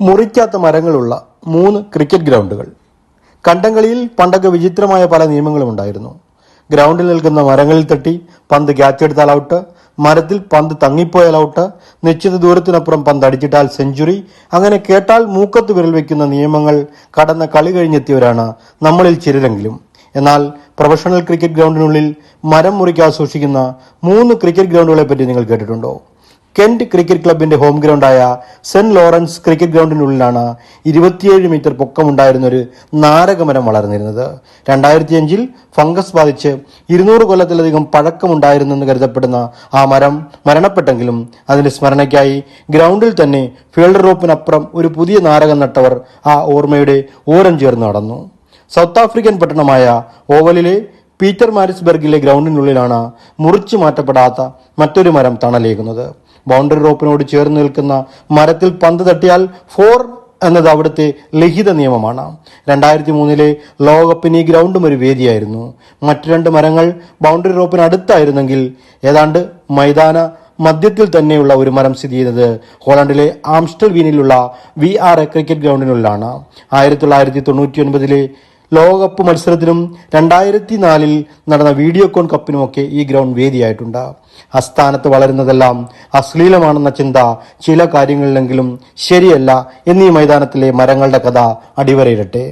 മുറിക്കാത്ത മരങ്ങളുള്ള മൂന്ന് ക്രിക്കറ്റ് ഗ്രൗണ്ടുകൾ. കണ്ടംകളിയിൽ പണ്ടൊക്കെ വിചിത്രമായ പല നിയമങ്ങളും ഉണ്ടായിരുന്നു. ഗ്രൗണ്ടിൽ നിൽക്കുന്ന മരങ്ങളിൽ തട്ടി പന്ത് ക്യാച്ചെടുത്താൽ ഔട്ട് മരത്തിൽ പന്ത് തങ്ങിപ്പോയാൽ ഔട്ട് നിശ്ചിത ദൂരത്തിനപ്പുറം പന്ത് അടിച്ചിട്ടാൽ സെഞ്ചുറി അങ്ങനെ കേട്ടാൽ മൂക്കത്ത് വിരൽ വെക്കുന്ന നിയമങ്ങൾ കടന്ന കളി കഴിഞ്ഞെത്തിയവരാണ് നമ്മളിൽ ചിലരെങ്കിലും. എന്നാൽ പ്രൊഫഷണൽ ക്രിക്കറ്റ് ഗ്രൗണ്ടിനുള്ളിൽ മരം മുറിക്കാതെ സൂക്ഷിക്കുന്ന മൂന്ന് ക്രിക്കറ്റ് ഗ്രൗണ്ടുകളെ പറ്റി നിങ്ങൾ കേട്ടിട്ടുണ്ടോ? കെന്റ് ക്രിക്കറ്റ് ക്ലബിന്റെ ഹോം ഗ്രൗണ്ടായ സെന്റ് ലോറൻസ് ക്രിക്കറ്റ് ഗ്രൗണ്ടിനുള്ളിലാണ് ഇരുപത്തിയേഴ് മീറ്റർ പൊക്കമുണ്ടായിരുന്ന ഒരു നാരകമരം വളർന്നിരുന്നത്. രണ്ടായിരത്തി അഞ്ചിൽ ഫംഗസ് ബാധിച്ച് ഇരുന്നൂറ് കൊല്ലത്തിലധികം പഴക്കമുണ്ടായിരുന്നെന്ന് കരുതപ്പെടുന്ന ആ മരം മരണപ്പെട്ടെങ്കിലും അതിന്റെ സ്മരണയ്ക്കായി ഗ്രൗണ്ടിൽ തന്നെ ഫീൽഡ് റോപ്പിനപ്പുറം ഒരു പുതിയ നാരകം നട്ടവർ ആ ഓർമ്മയുടെ ഓരം ചേർന്ന് നടന്നു. സൗത്ത് ആഫ്രിക്കൻ പട്ടണമായ ഓവലിലെ പീറ്റർ മാരിസ്ബർഗിലെ ഗ്രൗണ്ടിനുള്ളിലാണ് മുറിച്ചു മാറ്റപ്പെടാത്ത മറ്റൊരു മരം തണലേകുന്നത്. ബൗണ്ടറി റോപ്പിനോട് ചേർന്ന് നിൽക്കുന്ന മരത്തിൽ പന്ത് തട്ടിയാൽ ഫോർ എന്നത് അവിടുത്തെ ലിഖിത നിയമമാണ്. രണ്ടായിരത്തി മൂന്നിലെ ലോകകപ്പിന് ഈ ഗ്രൗണ്ടും ഒരു വേദിയായിരുന്നു. മറ്റു രണ്ട് മരങ്ങൾ ബൗണ്ടറി റോപ്പിന് അടുത്തായിരുന്നെങ്കിൽ ഏതാണ്ട് മൈതാന മധ്യത്തിൽ തന്നെയുള്ള ഒരു മരം സ്ഥിതി ചെയ്യുന്നത് ഹോളണ്ടിലെ ആംസ്റ്റൽ വീനിലുള്ള വി ആർ എ ക്രിക്കറ്റ് ഗ്രൗണ്ടിനുള്ളിലാണ്. ആയിരത്തി തൊള്ളായിരത്തി തൊണ്ണൂറ്റി ഒൻപതിലെ ലോകകപ്പ് മത്സരത്തിനും രണ്ടായിരത്തി നാലിൽ നടന്ന വീഡിയോ കോൺ കപ്പിനുമൊക്കെ ഈ ഗ്രൗണ്ട് വേദിയായിട്ടുണ്ട്. അസ്ഥാനത്ത് വളരുന്നതെല്ലാം അശ്ലീലമാണെന്ന ചിന്ത ചില കാര്യങ്ങളിലെങ്കിലും ശരിയല്ല എന്നീ മൈതാനത്തിലെ മരങ്ങളുടെ കഥ അടിവരയിടട്ടെ.